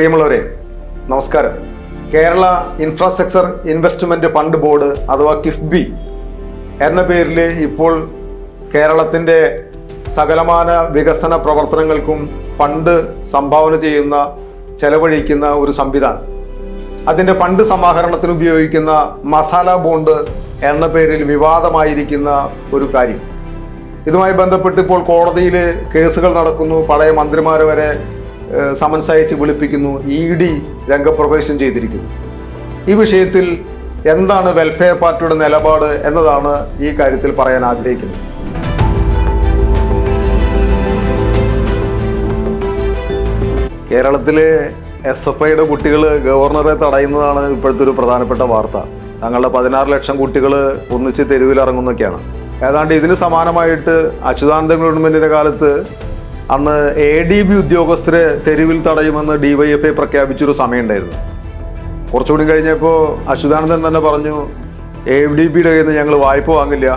പ്രിയമുള്ളവരെ നമസ്കാരം. Kerala infrastructure investment fund board അഥവാ കിഫ്ബി എന്ന പേരിൽ ഇപ്പോൾ കേരളത്തിന്റെ സകലമാന വികസന പ്രവർത്തനങ്ങൾക്കും ഫണ്ട് സംഭാവന ചെയ്യുന്ന ചെലവഴിക്കുന്ന ഒരു സംവിധാനം. അതിന്റെ ഫണ്ട് സമാഹരണത്തിന് ഉപയോഗിക്കുന്ന മസാല ബോണ്ട് എന്ന പേരിൽ വിവാദമായിരിക്കുന്ന ഒരു കാര്യം. ഇതുമായി ബന്ധപ്പെട്ട് ഇപ്പോൾ കോടതിയിൽ കേസുകൾ നടക്കുന്നു. പഴയ മന്ത്രിമാർ വരെ സമൻസ് അയച്ച് വിളിപ്പിക്കുന്നു ഇ ഡി രംഗപ്രവേശനം ചെയ്തിരിക്കുന്നു. ഈ വിഷയത്തിൽ എന്താണ് വെൽഫെയർ പാർട്ടിയുടെ നിലപാട് എന്നതാണ് ഈ കാര്യത്തിൽ പറയാൻ ആഗ്രഹിക്കുന്നത്. കേരളത്തിലെ എസ് എഫ് ഐയുടെ കുട്ടികൾ ഗവർണറെ തടയുന്നതാണ് ഇപ്പോഴത്തെ ഒരു പ്രധാനപ്പെട്ട വാർത്ത. തങ്ങളുടെ പതിനാറ് ലക്ഷം കുട്ടികൾ ഒന്നിച്ച് തെരുവിലിറങ്ങുന്നൊക്കെയാണ്. ഏതാണ്ട് ഇതിന് സമാനമായിട്ട് അച്യുതാനന്ദ ഗവൺമെന്റിന്റെ കാലത്ത് അന്ന് എ ഡി ബി ഉദ്യോഗസ്ഥരെ തെരുവിൽ തടയുമെന്ന് ഡിവൈഎഫ്ഐ പ്രഖ്യാപിച്ചൊരു സമയമുണ്ടായിരുന്നു. കുറച്ചുകൂടി കഴിഞ്ഞപ്പോൾ അശ്വതാനന്ദൻ തന്നെ പറഞ്ഞു എ ഡി ബിയുടെ കയ്യിൽ നിന്ന് ഞങ്ങൾ വായ്പ വാങ്ങില്ല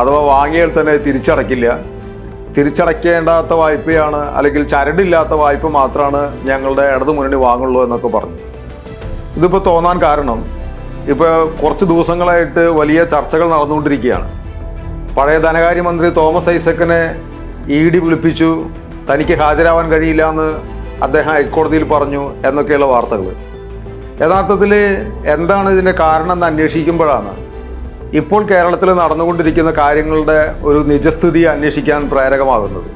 അഥവാ വാങ്ങിയാൽ തന്നെ തിരിച്ചടയ്ക്കില്ല തിരിച്ചടയ്ക്കേണ്ടാത്ത വായ്പയാണ് അല്ലെങ്കിൽ ചരടില്ലാത്ത വായ്പ മാത്രമാണ് ഞങ്ങളുടെ ഇടതു മുന്നണി വാങ്ങുള്ളൂ എന്നൊക്കെ പറഞ്ഞു. ഇതിപ്പോൾ തോന്നാൻ കാരണം ഇപ്പോൾ കുറച്ച് ദിവസങ്ങളായിട്ട് വലിയ ചർച്ചകൾ നടന്നുകൊണ്ടിരിക്കുകയാണ്. പഴയ ധനകാര്യമന്ത്രി തോമസ് ഐസക്കിനെ ഇ ഡി വിളിപ്പിച്ചു തനിക്ക് ഹാജരാവാൻ കഴിയില്ല എന്ന് അദ്ദേഹം ഹൈക്കോടതിയിൽ പറഞ്ഞു എന്നൊക്കെയുള്ള വാർത്തകൾ. യഥാർത്ഥത്തിൽ എന്താണ് ഇതിന്റെ കാരണം എന്ന് അന്വേഷിക്കുമ്പോഴാണ്. ഇപ്പോൾ കേരളത്തിൽ നടന്നുകൊണ്ടിരിക്കുന്ന കാര്യങ്ങളുടെ ഒരു നിജസ്ഥിതി അന്വേഷിക്കാൻ പ്രേരകമാകുന്നത്.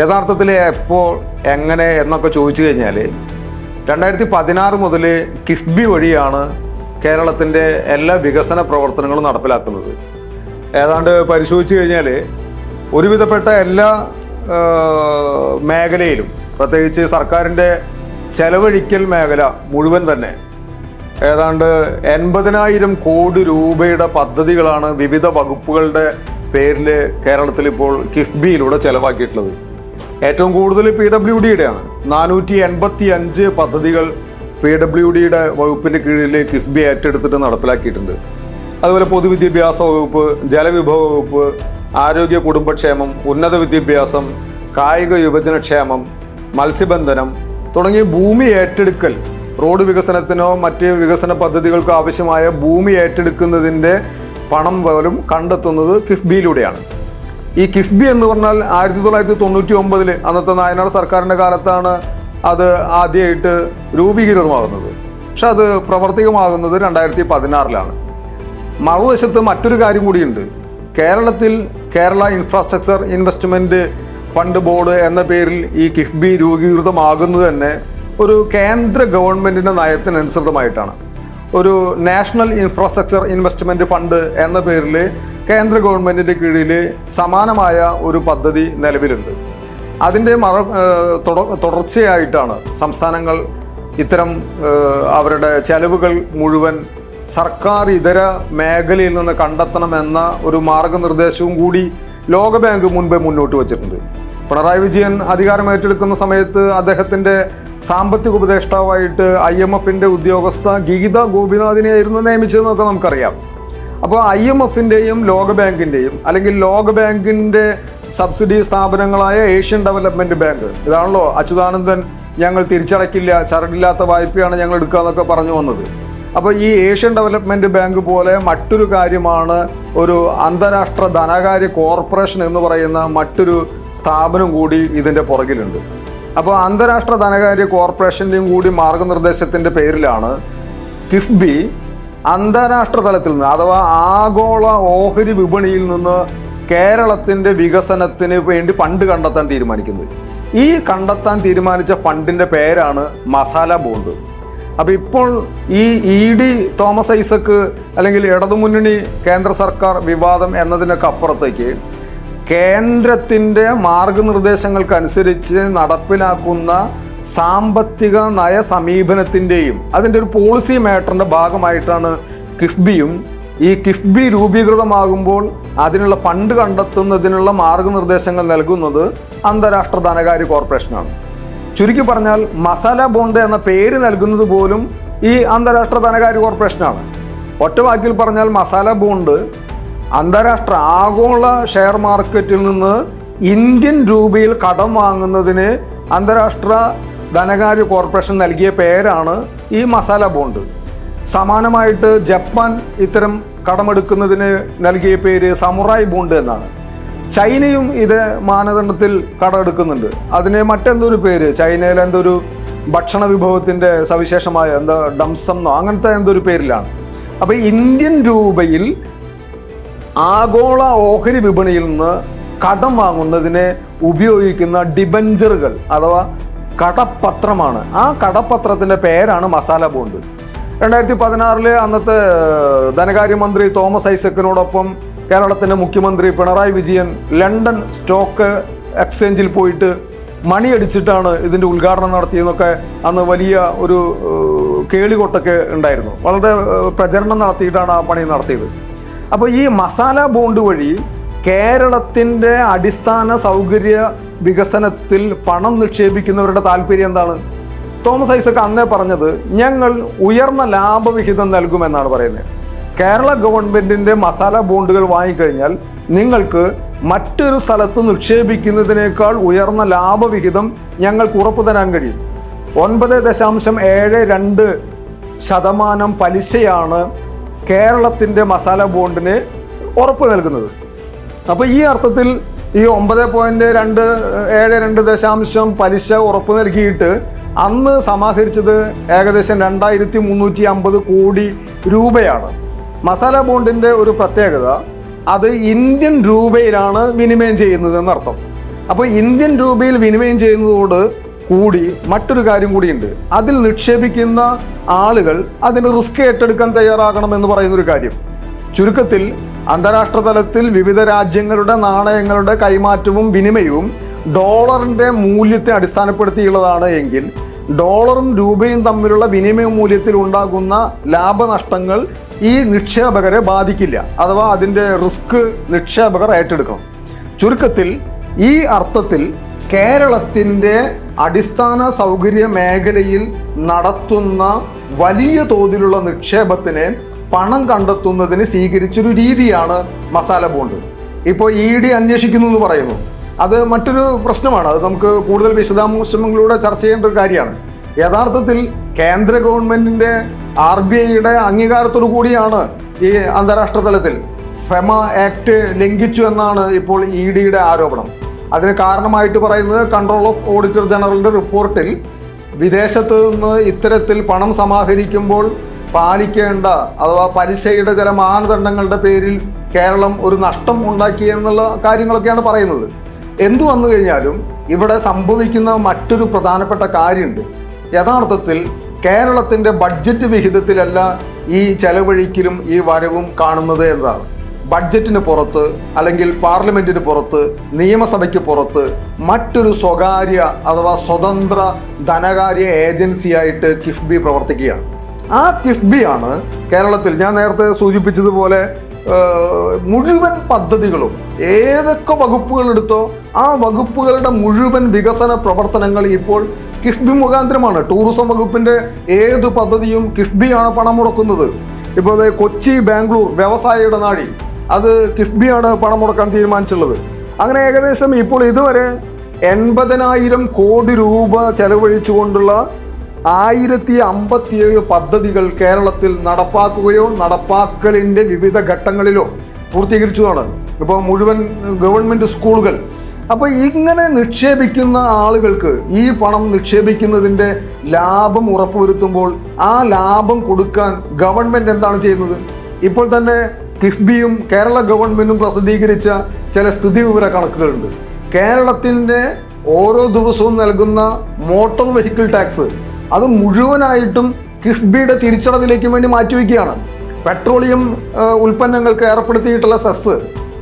യഥാർത്ഥത്തിൽ എപ്പോൾ എങ്ങനെ എന്നൊക്കെ ചോദിച്ചു കഴിഞ്ഞാൽ രണ്ടായിരത്തി പതിനാറ് മുതൽ കിഫ്ബി വഴിയാണ് കേരളത്തിന്റെ എല്ലാ വികസന പ്രവർത്തനങ്ങളും നടപ്പിലാക്കുന്നത്. ഏതാണ്ട് പരിശോധിച്ച് കഴിഞ്ഞാൽ ഒരുവിധപ്പെട്ട എല്ലാ മേഖലയിലും പ്രത്യേകിച്ച് സർക്കാരിന്റെ ചെലവഴിക്കൽ മേഖല മുഴുവൻ തന്നെ. ഏതാണ്ട് എൺപതിനായിരം കോടി രൂപയുടെ പദ്ധതികളാണ് വിവിധ വകുപ്പുകളുടെ പേരിൽ കേരളത്തിൽ ഇപ്പോൾ കിഫ്ബിയിലൂടെ ചെലവാക്കിയിട്ടുള്ളത്. ഏറ്റവും കൂടുതൽ പി ഡബ്ല്യു ഡിയുടെയാണ്. നാനൂറ്റി എൺപത്തി അഞ്ച് പദ്ധതികൾ പി ഡബ്ല്യു ഡിയുടെ വകുപ്പിന്റെ കീഴിൽ കിഫ്ബി ഏറ്റെടുത്തിട്ട് നടപ്പിലാക്കിയിട്ടുണ്ട്. അതുപോലെ പൊതുവിദ്യാഭ്യാസ വകുപ്പ് ജലവിഭവ വകുപ്പ് ആരോഗ്യ കുടുംബക്ഷേമം ഉന്നത വിദ്യാഭ്യാസം കായിക യുവജനക്ഷേമം മത്സ്യബന്ധനം തുടങ്ങിയ ഭൂമി ഏറ്റെടുക്കൽ റോഡ് വികസനത്തിനോ മറ്റ് വികസന പദ്ധതികൾക്കോ ആവശ്യമായ ഭൂമി ഏറ്റെടുക്കുന്നതിന്റെ പണം പോലും കണ്ടെത്തുന്നത് കിഫ്ബിയിലൂടെയാണ്. ഈ കിഫ്ബി എന്ന് പറഞ്ഞാൽ ആയിരത്തി തൊള്ളായിരത്തി തൊണ്ണൂറ്റി ഒമ്പതിൽ അന്നത്തെ നായനാട് സർക്കാരിന്റെ കാലത്താണ് അത് ആദ്യമായിട്ട് രൂപീകൃതമാകുന്നത്. പക്ഷെ അത് പ്രവർത്തികമാകുന്നത് രണ്ടായിരത്തി പതിനാറിലാണ്. മറുവശത്ത് മറ്റൊരു കാര്യം കൂടിയുണ്ട്. കേരളത്തിൽ Kerala infrastructure investment fund board എന്ന പേരിൽ ഈ കിഫ്ബി രൂപീകൃതമാകുന്നത് തന്നെ ഒരു കേന്ദ്ര ഗവൺമെന്റിന്റെ നയത്തിനനുസൃതമായിട്ടാണ്. ഒരു നാഷണൽ ഇൻഫ്രാസ്ട്രക്ചർ ഇൻവെസ്റ്റ്മെന്റ് ഫണ്ട് എന്ന പേരിൽ കേന്ദ്ര ഗവൺമെന്റിന്റെ കീഴിൽ സമാനമായ ഒരു പദ്ധതി നിലവിലുണ്ട്. അതിന്റെ മറ തുടർച്ചയായിട്ടാണ് സംസ്ഥാനങ്ങൾ ഇത്തരം അവരുടെ ചെലവുകൾ മുഴുവൻ സർക്കാർ ഇതര മേഖലയിൽ നിന്ന് കണ്ടെത്തണമെന്ന ഒരു മാർഗനിർദ്ദേശവും കൂടി ലോകബാങ്ക് മുൻപേ മുന്നോട്ട് വച്ചിട്ടുണ്ട്. പിണറായി വിജയൻ അധികാരം ഏറ്റെടുക്കുന്ന സമയത്ത് അദ്ദേഹത്തിന്റെ സാമ്പത്തിക ഉപദേഷ്ടാവായിട്ട് ഐ എം എഫിന്റെ ഉദ്യോഗസ്ഥ ഗീത ഗോപിനാഥിനെയായിരുന്നു നിയമിച്ചതെന്നൊക്കെ നമുക്കറിയാം. അപ്പോൾ ഐ എം എഫിന്റെയും ലോകബാങ്കിന്റെയും അല്ലെങ്കിൽ ലോകബാങ്കിന്റെ സബ്സിഡി സ്ഥാപനങ്ങളായ ഏഷ്യൻ ഡെവലപ്മെന്റ് ബാങ്ക് ഇതാണല്ലോ അച്യുതാനന്ദൻ ഞങ്ങൾ തിരിച്ചടക്കില്ല ചരടില്ലാത്ത വായ്പയാണ് ഞങ്ങൾ എടുക്കുക എന്നൊക്കെ പറഞ്ഞു വന്നത്. അപ്പോൾ ഈ ഏഷ്യൻ ഡെവലപ്മെന്റ് ബാങ്ക് പോലെ മറ്റൊരു കാര്യമാണ് ഒരു അന്താരാഷ്ട്ര ധനകാര്യ കോർപ്പറേഷൻ എന്ന് പറയുന്ന മറ്റൊരു സ്ഥാപനം കൂടി ഇതിന്റെ പുറകിലുണ്ട്. അപ്പോൾ അന്താരാഷ്ട്ര ധനകാര്യ കോർപ്പറേഷന്റെയും കൂടി മാർഗനിർദ്ദേശത്തിന്റെ പേരിലാണ് കിഫ്ബി അന്താരാഷ്ട്ര തലത്തിൽ നിന്ന് അഥവാ ആഗോള ഓഹരി വിപണിയിൽ നിന്ന് കേരളത്തിന്റെ വികസനത്തിന് വേണ്ടി ഫണ്ട് കണ്ടെത്താൻ തീരുമാനിക്കുന്നത്. ഈ കണ്ടെത്താൻ തീരുമാനിച്ച ഫണ്ടിന്റെ പേരാണ് മസാല ബോണ്ട്. അപ്പോൾ ഇപ്പോൾ ഈ ഇ ഡി തോമസ് ഐസക്ക് അല്ലെങ്കിൽ ഇടതുമുന്നണി കേന്ദ്ര സർക്കാർ വിവാദം എന്നതിനൊക്കെ അപ്പുറത്തേക്ക് കേന്ദ്രത്തിന്റെ മാർഗനിർദ്ദേശങ്ങൾക്കനുസരിച്ച് നടപ്പിലാക്കുന്ന സാമ്പത്തിക നയ സമീപനത്തിന്റെയും അതിന്റെ ഒരു പോളിസി മാറ്ററിന്റെ ഭാഗമായിട്ടാണ് കിഫ്ബിയും. ഈ കിഫ്ബി രൂപീകൃതമാകുമ്പോൾ അതിനുള്ള ഫണ്ട് കണ്ടെത്തുന്നതിനുള്ള മാർഗനിർദ്ദേശങ്ങൾ നൽകുന്നത് അന്താരാഷ്ട്ര ധനകാര്യ കോർപ്പറേഷനാണ്. ചുരുക്കി പറഞ്ഞാൽ മസാല ബോണ്ട് എന്ന പേര് നൽകുന്നത് പോലും ഈ അന്താരാഷ്ട്ര ധനകാര്യ കോർപ്പറേഷനാണ്. ഒറ്റ വാക്കിൽ പറഞ്ഞാൽ മസാല ബോണ്ട് അന്താരാഷ്ട്ര ആഗോള ഷെയർ മാർക്കറ്റിൽ നിന്ന് ഇന്ത്യൻ രൂപയിൽ കടം വാങ്ങുന്നതിന് അന്താരാഷ്ട്ര ധനകാര്യ കോർപ്പറേഷൻ നൽകിയ പേരാണ് ഈ മസാല ബോണ്ട്. സമാനമായിട്ട് ജപ്പാൻ ഇത്തരം കടമെടുക്കുന്നതിന് നൽകിയ പേര് സമുറായി ബോണ്ട് എന്നാണ്. ചൈനയും ഇത് മാനദണ്ഡത്തിൽ കടമെടുക്കുന്നുണ്ട്. അതിന് മറ്റെന്തൊരു പേര്? ചൈനയിലെ എന്തൊരു ഭക്ഷണ വിഭവത്തിന്റെ സവിശേഷമായ എന്താ ഡംസം എന്നോ അങ്ങനത്തെ എന്തൊരു പേരിലാണ്? അപ്പൊ ഇന്ത്യൻ രൂപയിൽ ആഗോള ഓഹരി വിപണിയിൽ നിന്ന് കടം വാങ്ങുന്നതിന് ഉപയോഗിക്കുന്ന ഡിബഞ്ചറുകൾ അഥവാ കടപ്പത്രമാണ് ആ കടപ്പത്രത്തിന്റെ പേരാണ് മസാല ബോണ്ട്. രണ്ടായിരത്തി പതിനാറിലെ അന്നത്തെ ധനകാര്യമന്ത്രി തോമസ് ഐസക്കിനോടൊപ്പം കേരളത്തിന്റെ മുഖ്യമന്ത്രി പിണറായി വിജയൻ ലണ്ടൻ സ്റ്റോക്ക് എക്സ്ചേഞ്ചിൽ പോയിട്ട് മണിയടിച്ചിട്ടാണ് ഇതിന്റെ ഉദ്ഘാടനം നടത്തിയെന്നൊക്കെ അന്ന് വലിയ ഒരു കേളികൊട്ടൊക്കെ ഉണ്ടായിരുന്നു. വളരെ പ്രചരണം നടത്തിയിട്ടാണ് ആ പണി നടത്തിയത്. അപ്പോൾ ഈ മസാല ബോണ്ട് വഴി കേരളത്തിന്റെ അടിസ്ഥാന സൗകര്യ വികസനത്തിൽ പണം നിക്ഷേപിക്കുന്നവരുടെ താല്പര്യം എന്താണ്? തോമസ് ഐസക് അന്നേ പറഞ്ഞത് ഞങ്ങൾ ഉയർന്ന ലാഭവിഹിതം നൽകുമെന്നാണ് പറയുന്നത്. കേരള ഗവൺമെന്റിന്റെ മസാല ബോണ്ടുകൾ വാങ്ങിക്കഴിഞ്ഞാൽ നിങ്ങൾക്ക് മറ്റൊരു സ്ഥലത്ത് നിക്ഷേപിക്കുന്നതിനേക്കാൾ ഉയർന്ന ലാഭവിഹിതം ഞങ്ങൾക്ക് ഉറപ്പു തരാൻ കഴിയും. ഒൻപത് ദശാംശം ഏഴ് രണ്ട് ശതമാനം പലിശയാണ് കേരളത്തിന്റെ മസാല ബോണ്ടിന് ഉറപ്പ് നൽകുന്നത്. അപ്പോൾ ഈ അർത്ഥത്തിൽ ഈ ഒമ്പത് പോയിന്റ് രണ്ട് ഏഴ് രണ്ട് ദശാംശം പലിശ ഉറപ്പ് നൽകിയിട്ട് അന്ന് സമാഹരിച്ചത് ഏകദേശം രണ്ടായിരത്തി മുന്നൂറ്റി അമ്പത് കോടി രൂപയാണ്. മസാല ബോണ്ടിന്റെ ഒരു പ്രത്യേകത അത് ഇന്ത്യൻ രൂപയിലാണ് വിനിമയം ചെയ്യുന്നത് എന്നർത്ഥം അപ്പോൾ ഇന്ത്യൻ രൂപയിൽ വിനിമയം ചെയ്യുന്നതോട് കൂടി മറ്റൊരു കാര്യം കൂടിയുണ്ട്. അതിൽ നിക്ഷേപിക്കുന്ന ആളുകൾ അതിന് റിസ്ക് ഏറ്റെടുക്കാൻ തയ്യാറാകണം എന്ന് പറയുന്ന ഒരു കാര്യം. ചുരുക്കത്തിൽ അന്താരാഷ്ട്ര തലത്തിൽ വിവിധ രാജ്യങ്ങളുടെ നാണയങ്ങളുടെ കൈമാറ്റവും വിനിമയവും ഡോളറിന്റെ മൂല്യത്തെ അടിസ്ഥാനപ്പെടുത്തിയുള്ളതാണ് എങ്കിൽ ഡോളറും രൂപയും തമ്മിലുള്ള വിനിമയ മൂല്യത്തിൽ ഉണ്ടാകുന്ന ലാഭനഷ്ടങ്ങൾ ഈ നിക്ഷേപകരെ ബാധിക്കില്ല അഥവാ അതിന്റെ റിസ്ക് നിക്ഷേപകർ ഏറ്റെടുക്കണം. ചുരുക്കത്തിൽ ഈ അർത്ഥത്തിൽ കേരളത്തിന്റെ അടിസ്ഥാന സൗകര്യ മേഖലയിൽ നടത്തുന്ന വലിയ തോതിലുള്ള നിക്ഷേപത്തിന് പണം കണ്ടെത്തുന്നതിന് സ്വീകരിച്ചൊരു രീതിയാണ് മസാല ബോണ്ട്. ഇപ്പോൾ ഇ ഡി അന്വേഷിക്കുന്നു എന്ന് പറയുന്നു. അത് മറ്റൊരു പ്രശ്നമാണ്. അത് നമുക്ക് കൂടുതൽ വിശദാംശങ്ങളിലൂടെ ചർച്ച ചെയ്യേണ്ട ഒരു കാര്യമാണ്. യഥാർത്ഥത്തിൽ കേന്ദ്ര ഗവൺമെന്റിന്റെ ആർ ബി ഐയുടെ അംഗീകാരത്തോടു കൂടിയാണ് ഈ അന്താരാഷ്ട്ര തലത്തിൽ ഫെമ ആക്ട് ലംഘിച്ചു എന്നാണ് ഇപ്പോൾ ഇ ഡിയുടെ ആരോപണം. അതിന് കാരണമായിട്ട് പറയുന്നത് കൺട്രോൾ ഓഫ് ഓഡിറ്റർ ജനറലിന്റെ റിപ്പോർട്ടിൽ വിദേശത്ത് നിന്ന് ഇത്തരത്തിൽ പണം സമാഹരിക്കുമ്പോൾ പാലിക്കേണ്ട അഥവാ പലിശയുടെ ചില മാനദണ്ഡങ്ങളുടെ പേരിൽ കേരളം ഒരു നഷ്ടം ഉണ്ടാക്കി എന്നുള്ള കാര്യങ്ങളൊക്കെയാണ് പറയുന്നത്. എന്തു വന്നു കഴിഞ്ഞാലും ഇവിടെ സംഭവിക്കുന്ന മറ്റൊരു പ്രധാനപ്പെട്ട കാര്യമുണ്ട്. യഥാർത്ഥത്തിൽ കേരളത്തിന്റെ ബഡ്ജറ്റ് വിഹിതത്തിലല്ല ഈ ചെലവഴിക്കലും ഈ വരവും കാണുന്നത് എന്നതാണ്. ബഡ്ജറ്റിന് പുറത്ത് അല്ലെങ്കിൽ പാർലമെന്റിന് പുറത്ത് നിയമസഭയ്ക്ക് പുറത്ത് മറ്റൊരു സ്വകാര്യ അഥവാ സ്വതന്ത്ര ധനകാര്യ ഏജൻസിയായിട്ട് കിഫ്ബി പ്രവർത്തിക്കുകയാണ്. ആ കിഫ്ബിയാണ് കേരളത്തിൽ ഞാൻ നേരത്തെ സൂചിപ്പിച്ചതുപോലെ മുഴുവൻ പദ്ധതികളും ഏതൊക്കെ വകുപ്പുകൾ എടുത്തോ ആ വകുപ്പുകളുടെ മുഴുവൻ വികസന പ്രവർത്തനങ്ങൾ ഇപ്പോൾ കിഫ്ബി മുഖാന്തരമാണ്. ടൂറിസം വകുപ്പിന്റെ ഏത് പദ്ധതിയും കിഫ്ബിയാണ് പണം മുടക്കുന്നത് ഇപ്പോൾ കൊച്ചി ബാംഗ്ലൂർ വ്യവസായ ഇടനാഴി അത് കിഫ്ബിയാണ് പണം മുടക്കാൻ തീരുമാനിച്ചുള്ളത് അങ്ങനെ ഏകദേശം ഇപ്പോൾ ഇതുവരെ എൺപതിനായിരം കോടി രൂപ ചെലവഴിച്ചുകൊണ്ടുള്ള ആയിരത്തി അമ്പത്തിയേഴ് പദ്ധതികൾ കേരളത്തിൽ നടപ്പാക്കുകയോ നടപ്പാക്കലിന്റെ വിവിധ ഘട്ടങ്ങളിലോ പൂർത്തീകരിച്ചതാണ്. ഇപ്പോൾ മുഴുവൻ ഗവൺമെന്റ് സ്കൂളുകൾ അപ്പോൾ ഇങ്ങനെ നിക്ഷേപിക്കുന്ന ആളുകൾക്ക് ഈ പണം നിക്ഷേപിക്കുന്നതിന്റെ ലാഭം ഉറപ്പുവരുത്തുമ്പോൾ ആ ലാഭം കൊടുക്കാൻ ഗവൺമെന്റ് എന്താണ് ചെയ്യുന്നത്? ഇപ്പോൾ തന്നെ കിഫ്ബിയും കേരള ഗവൺമെന്റും പ്രസിദ്ധീകരിച്ച ചില സ്ഥിതിവിവര കണക്കുകളുണ്ട്. കേരളത്തിന്റെ ഓരോ ദിവസവും നൽകുന്ന മോട്ടോർ വെഹിക്കിൾ ടാക്സ് അത് മുഴുവനായിട്ടും കിഫ്ബിയുടെ തിരിച്ചടവിലേക്ക് വേണ്ടി മാറ്റിവെക്കുകയാണ്. പെട്രോളിയം ഉൽപ്പന്നങ്ങൾക്ക് ഏർപ്പെടുത്തിയിട്ടുള്ള സെസ്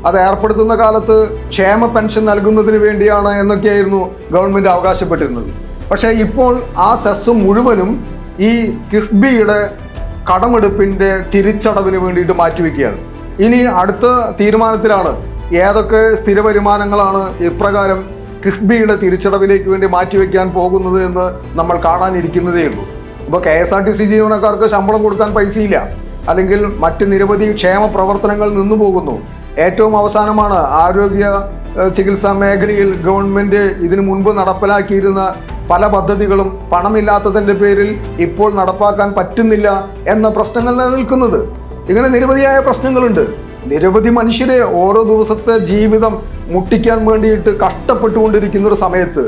അത് ഏർപ്പെടുത്തുന്ന കാലത്ത് ക്ഷേമ പെൻഷൻ നൽകുന്നതിന് വേണ്ടിയാണ് എന്നൊക്കെയായിരുന്നു ഗവൺമെന്റ് അവകാശപ്പെട്ടിരുന്നത്. പക്ഷേ ഇപ്പോൾ ആ സെസ് മുഴുവനും ഈ കിഫ്ബിയുടെ കടമെടുപ്പിന്റെ തിരിച്ചടവിന് വേണ്ടിയിട്ട് മാറ്റിവെക്കുകയാണ്. ഇനി അടുത്ത തീരുമാനത്തിലാണ് ഏതൊക്കെ സ്ഥിര വരുമാനങ്ങളാണ് ഇപ്രകാരം കിഫ്ബിയുടെ തിരിച്ചടവിലേക്ക് വേണ്ടി മാറ്റിവെക്കാൻ പോകുന്നത് എന്ന് നമ്മൾ കാണാനിരിക്കുന്നതേ ഉള്ളൂ. ഇപ്പോൾ K S R T C ജീവനക്കാർക്ക് ശമ്പളം കൊടുക്കാൻ പൈസയില്ല. അല്ലെങ്കിൽ മറ്റ് നിരവധി ക്ഷേമ പ്രവർത്തനങ്ങൾ നിന്നു പോകുന്നു ഏറ്റവും അവസാനമാണ് ആരോഗ്യ ചികിത്സാ മേഖലയിൽ ഗവൺമെന്റ് ഇതിനു മുൻപ് നടപ്പിലാക്കിയിരുന്ന പല പദ്ധതികളും പണമില്ലാത്തതിന്റെ പേരിൽ ഇപ്പോൾ നടപ്പാക്കാൻ പറ്റുന്നില്ല എന്ന പ്രശ്നങ്ങൾ നിലനിൽക്കുന്നത്. ഇങ്ങനെ നിരവധിയായ പ്രശ്നങ്ങളുണ്ട്. നിരവധി മനുഷ്യരെ ഓരോ ദിവസത്തെ ജീവിതം മുട്ടിക്കാൻ വേണ്ടിയിട്ട് കഷ്ടപ്പെട്ടുകൊണ്ടിരിക്കുന്ന ഒരു സമയത്ത്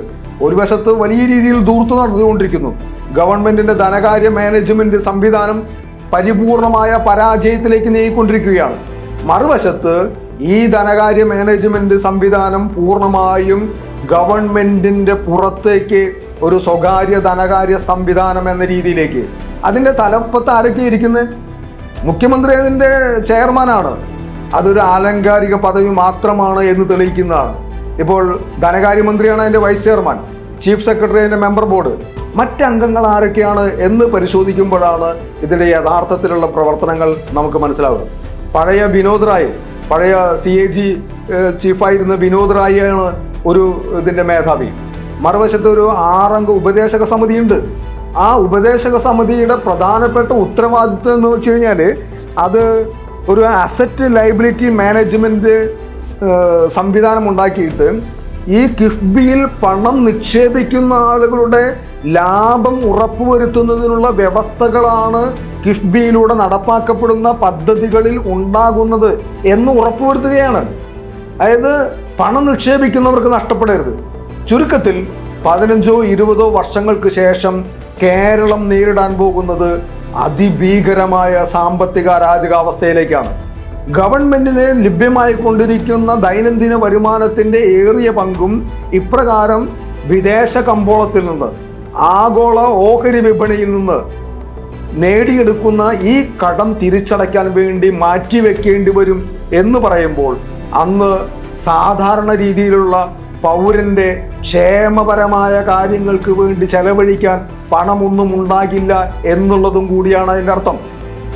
ഒരു വശത്ത് വലിയ രീതിയിൽ ദൂർത്ത് നടന്നുകൊണ്ടിരിക്കുന്നു. ഗവൺമെന്റിന്റെ ധനകാര്യ മാനേജ്മെന്റ് സംവിധാനം പരിപൂർണമായ പരാജയത്തിലേക്ക് നീങ്ങിക്കൊണ്ടിരിക്കുകയാണ്. മറുവശത്ത് ഈ ധനകാര്യ മാനേജ്മെന്റ് സംവിധാനം പൂർണമായും ഗവൺമെന്റിന്റെ പുറത്തേക്ക് ഒരു സ്വകാര്യ ധനകാര്യ സംവിധാനം എന്ന രീതിയിലേക്ക്. അതിന്റെ തലപ്പത്ത് ആരൊക്കെ ഇരിക്കുന്നത് മുഖ്യമന്ത്രി അതിന്റെ ചെയർമാനാണ്. അതൊരു ആലങ്കാരിക പദവി മാത്രമാണ് എന്ന് തെളിയിക്കുന്നതാണ്. ഇപ്പോൾ ധനകാര്യമന്ത്രിയാണ് അതിന്റെ വൈസ് ചെയർമാൻ ചീഫ് സെക്രട്ടറി അതിന്റെ മെമ്പർ ബോർഡ് മറ്റംഗങ്ങൾ ആരൊക്കെയാണ് എന്ന് പരിശോധിക്കുമ്പോഴാണ് ഇതിന്റെ യഥാർത്ഥത്തിലുള്ള പ്രവർത്തനങ്ങൾ നമുക്ക് മനസ്സിലാവുക പഴയ വിനോദ് റായ് പഴയ സി എ ജി ചീഫായിരുന്ന വിനോദ് റായിയാണ് ഒരു ഇതിന്റെ മേധാവി. മറുവശത്ത് ഒരു ആറംഗ ഉപദേശക സമിതിയുണ്ട്. ആ ഉപദേശക സമിതിയുടെ പ്രധാനപ്പെട്ട ഉത്തരവാദിത്വം എന്ന് വെച്ച് കഴിഞ്ഞാൽ അത് ഒരു അസറ്റ് ലൈബിലിറ്റി മാനേജ്മെന്റ് സംവിധാനം ഉണ്ടാക്കിയിട്ട് ഈ കിഫ്ബിയിൽ പണം നിക്ഷേപിക്കുന്ന ആളുകളുടെ ലാഭം ഉറപ്പുവരുത്തുന്നതിനുള്ള വ്യവസ്ഥകളാണ് കിഫ്ബിയിലൂടെ നടപ്പാക്കപ്പെടുന്ന പദ്ധതികളിൽ ഉണ്ടാകുന്നത് എന്ന് ഉറപ്പുവരുത്തുകയാണ്. അതായത് പണം നിക്ഷേപിക്കുന്നവർക്ക് നഷ്ടപ്പെടരുത്. ചുരുക്കത്തിൽ പതിനഞ്ചോ ഇരുപതോ വർഷങ്ങൾക്ക് ശേഷം കേരളം നേരിടാൻ പോകുന്നത് അതിഭീകരമായ സാമ്പത്തിക അരാജകാവസ്ഥയിലേക്കാണ്. ഗവൺമെന്റിന് ലഭ്യമായി കൊണ്ടിരിക്കുന്ന ദൈനംദിന വരുമാനത്തിന്റെ ഏറിയ പങ്കും ഇപ്രകാരം വിദേശ കമ്പോളത്തിൽ നിന്ന് ആഗോള ഓഹരി വിപണിയിൽ നിന്ന് നേടിയെടുക്കുന്ന ഈ കടം തിരിച്ചടയ്ക്കാൻ വേണ്ടി മാറ്റിവെക്കേണ്ടി വരും എന്ന് പറയുമ്പോൾ അന്ന് സാധാരണ രീതിയിലുള്ള പൗരന്റെ ക്ഷേമപരമായ കാര്യങ്ങൾക്ക് വേണ്ടി ചെലവഴിക്കാൻ പണമൊന്നും ഉണ്ടാകില്ല എന്നുള്ളതും കൂടിയാണ് അതിന്റെ അർത്ഥം.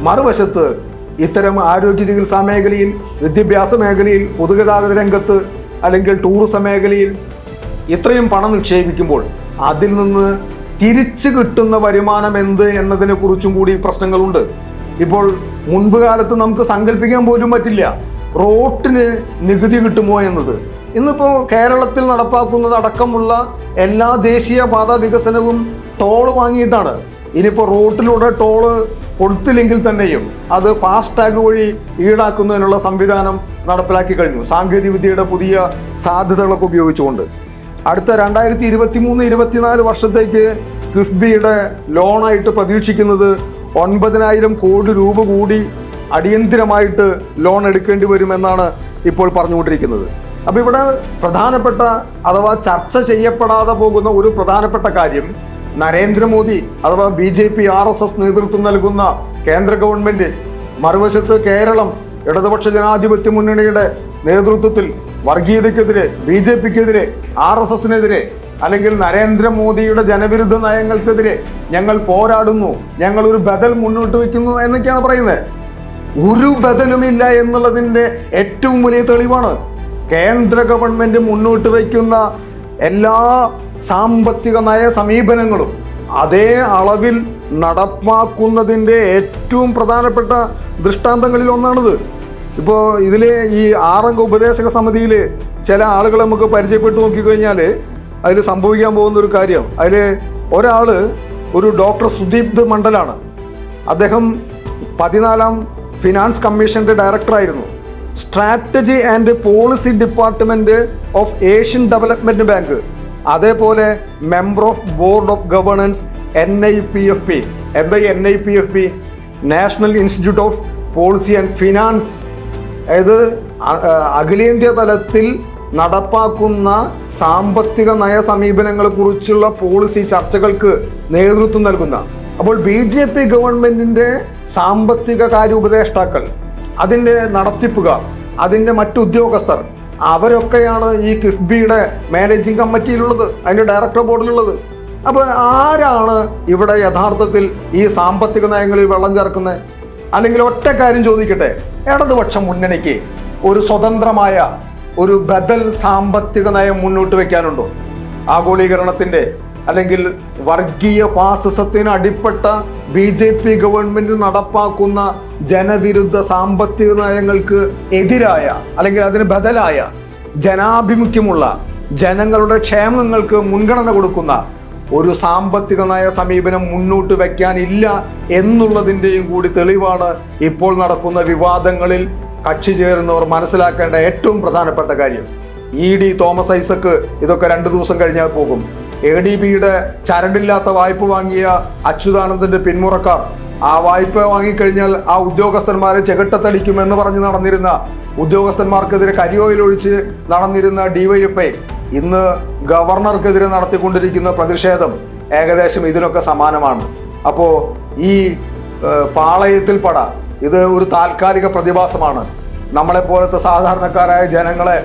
മറുവശത്ത് ഇത്തരം ആരോഗ്യ ചികിത്സാ മേഖലയിൽ വിദ്യാഭ്യാസ മേഖലയിൽ പൊതുഗതാഗത രംഗത്ത് അല്ലെങ്കിൽ ടൂറിസം മേഖലയിൽ ഇത്രയും പണം നിക്ഷേപിക്കുമ്പോൾ അതിൽ നിന്ന് തിരിച്ചു കിട്ടുന്ന വരുമാനം എന്ത് എന്നതിനെ കുറിച്ചും കൂടി പ്രശ്നങ്ങളുണ്ട്. ഇപ്പോൾ മുൻപ് കാലത്ത് നമുക്ക് സങ്കല്പിക്കാൻ പോലും പറ്റില്ല. റോട്ടിന് നികുതി കിട്ടുമോ എന്നത്. ഇന്നിപ്പോൾ കേരളത്തിൽ നടപ്പാക്കുന്നത് അടക്കമുള്ള എല്ലാ ദേശീയ പാത വികസനവും ടോൾ വാങ്ങിയിട്ടാണ്. ഇനിയിപ്പോൾ റോട്ടിലൂടെ ടോൾ കൊടുത്തില്ലെങ്കിൽ തന്നെയും അത് ഫാസ്ടാഗ് വഴി ഈടാക്കുന്നതിനുള്ള സംവിധാനം നടപ്പിലാക്കി കഴിഞ്ഞു. സാങ്കേതിക വിദ്യയുടെ പുതിയ സാധ്യതകളൊക്കെ ഉപയോഗിച്ചുകൊണ്ട്. അടുത്ത രണ്ടായിരത്തി ഇരുപത്തി മൂന്ന് ഇരുപത്തിനാല് വർഷത്തേക്ക് കിഫ്ബിയുടെ ലോണായിട്ട് പ്രതീക്ഷിക്കുന്നത് ഒൻപതിനായിരം കോടി രൂപ കൂടി അടിയന്തിരമായിട്ട് ലോൺ എടുക്കേണ്ടി വരുമെന്നാണ് ഇപ്പോൾ പറഞ്ഞുകൊണ്ടിരിക്കുന്നത്. അപ്പോൾ ഇവിടെ പ്രധാനപ്പെട്ട അഥവാ ചർച്ച ചെയ്യപ്പെടാതെ പോകുന്ന ഒരു പ്രധാനപ്പെട്ട കാര്യം നരേന്ദ്രമോദി അഥവാ B J P R S S നേതൃത്വം നൽകുന്ന കേന്ദ്ര ഗവൺമെന്റ് മറുവശത്ത് കേരളം ഇടതുപക്ഷ ജനാധിപത്യ മുന്നണിയുടെ നേതൃത്വത്തിൽ വർഗീയതയ്ക്കെതിരെ ബി ജെ പിക്കെതിരെ ആർ എസ് എസിനെതിരെ അല്ലെങ്കിൽ നരേന്ദ്രമോദിയുടെ ജനവിരുദ്ധ നയങ്ങൾക്കെതിരെ ഞങ്ങൾ പോരാടുന്നു ഞങ്ങൾ ഒരു ബദൽ മുന്നോട്ട് വയ്ക്കുന്നു എന്നൊക്കെയാണ് പറയുന്നത്. ഒരു ബദലുമില്ല എന്നുള്ളതിന്റെ ഏറ്റവും വലിയ തെളിവാണ് കേന്ദ്ര ഗവൺമെന്റ് മുന്നോട്ട് വയ്ക്കുന്ന എല്ലാ സാമ്പത്തികമായ സമീപനങ്ങളും അതേ അളവിൽ നടപ്പാക്കുന്നതിന്റെ ഏറ്റവും പ്രധാനപ്പെട്ട ദൃഷ്ടാന്തങ്ങളിൽ ഒന്നാണിത്. ഇപ്പോൾ ഇതിലെ ഈ ആറംഗ ഉപദേശക സമിതിയിൽ ചില ആളുകൾ നമുക്ക് പരിചയപ്പെട്ട് നോക്കിക്കഴിഞ്ഞാൽ അതിൽ സംഭവിക്കാൻ പോകുന്ന ഒരു കാര്യം. അതിൽ ഒരാൾ ഒരു ഡോക്ടർ സുദീപ് മണ്ഡലാണ്. അദ്ദേഹം പതിനാലാം ഫിനാൻസ് കമ്മീഷന്റെ ഡയറക്ടറായിരുന്നു. Strategy and policy department of Asian development bank അതേപോലെ member of board of governance N I P F P എന്താ N I P F P national institute of policy and finance. അതായത് അഖിലേന്ത്യാ തലത്തിൽ നടപ്പാക്കുന്ന സാമ്പത്തിക നയ സമീപനങ്ങളെ കുറിച്ചുള്ള പോളിസി ചർച്ചകൾക്ക് നേതൃത്വം നൽകുന്ന അപ്പോൾ ബി ജെ പി ഗവൺമെന്റിന്റെ സാമ്പത്തിക കാര്യ ഉപദേഷ്ടാക്കൾ അതിന്റെ നടത്തിപ്പുകാർ അതിന്റെ മറ്റു ഉദ്യോഗസ്ഥർ അവരൊക്കെയാണ് ഈ കിഫ്ബിയുടെ മാനേജിംഗ് കമ്മിറ്റിയിലുള്ളത് അതിന്റെ ഡയറക്ടർ ബോർഡിലുള്ളത്. അപ്പോൾ ആരാണ് ഇവിടെ യഥാർത്ഥത്തിൽ ഈ സാമ്പത്തിക നയങ്ങളിൽ വെള്ളം ചേർക്കുന്നത്? അല്ലെങ്കിൽ ഒറ്റ കാര്യം ചോദിക്കട്ടെ ഇടതുപക്ഷ മുന്നണിക്ക് ഒരു സ്വതന്ത്രമായ ഒരു ബദൽ സാമ്പത്തിക നയം മുന്നോട്ട് വെക്കാനുണ്ടോ? ആഗോളീകരണത്തിന്റെ അല്ലെങ്കിൽ വർഗീയ ഫാസിസത്തിന് അടിപ്പെട്ട ബി ജെ പി ഗവൺമെന്റ് നടപ്പാക്കുന്ന ജനവിരുദ്ധ സാമ്പത്തിക നയങ്ങൾക്ക് എതിരായ അല്ലെങ്കിൽ അതിന് ബദലായ ജനാഭിമുഖ്യമുള്ള ജനങ്ങളുടെ ക്ഷേമങ്ങൾക്ക് മുൻഗണന കൊടുക്കുന്ന ഒരു സാമ്പത്തിക നയ സമീപനം മുന്നോട്ട് വയ്ക്കാനില്ല എന്നുള്ളതിന്റെയും കൂടി തെളിവാണ് ഇപ്പോൾ നടക്കുന്ന വിവാദങ്ങളിൽ കക്ഷി ചേരുന്നവർ മനസ്സിലാക്കേണ്ട ഏറ്റവും പ്രധാനപ്പെട്ട കാര്യം. ഇ ഡി തോമസ് ഐസക്ക് ഇതൊക്കെ രണ്ടു ദിവസം കഴിഞ്ഞാൽ പോകും. എ ഡി ബിയുടെ ചരടില്ലാത്ത വായ്പ വാങ്ങിയ അച്യുതാനന്ദന്റെ പിന്മുറക്കാർ. ആ വായ്പ വാങ്ങിക്കഴിഞ്ഞാൽ ആ ഉദ്യോഗസ്ഥന്മാരെ ചെകിട്ടത്തടിക്കുമെന്ന് പറഞ്ഞ് നടന്നിരുന്ന ഉദ്യോഗസ്ഥന്മാർക്കെതിരെ കരിയോയിൽ ഒഴിച്ച് നടന്നിരുന്ന ഡിവൈഎഫ്ഐ ഇന്ന് ഗവർണർക്കെതിരെ നടത്തിക്കൊണ്ടിരിക്കുന്ന പ്രതിഷേധം ഏകദേശം ഇതിനൊക്കെ സമാനമാണ്. അപ്പോൾ ഈ പാളയത്തിൽ പട ഇത് ഒരു താൽക്കാലിക പ്രതിഭാസമാണ്. നമ്മളെപ്പോലത്തെ സാധാരണക്കാരായ ജനങ്ങളെ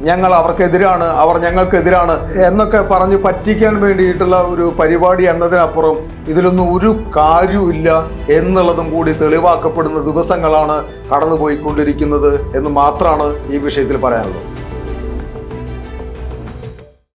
ഞങ്ങൾ അവർക്കെതിരാണ് അവർ ഞങ്ങൾക്കെതിരാണ് എന്നൊക്കെ പറഞ്ഞ് പറ്റിക്കാൻ വേണ്ടിയിട്ടുള്ള ഒരു പരിപാടി എന്നതിനപ്പുറം ഇതിലൊന്നും ഒരു കാര്യമില്ല എന്നുള്ളതും കൂടി തെളിവാക്കപ്പെടുന്ന ദിവസങ്ങളാണ് കടന്നുപോയിക്കൊണ്ടിരിക്കുന്നത് എന്ന് മാത്രമാണ് ഈ വിഷയത്തിൽ പറയാനുള്ളത്.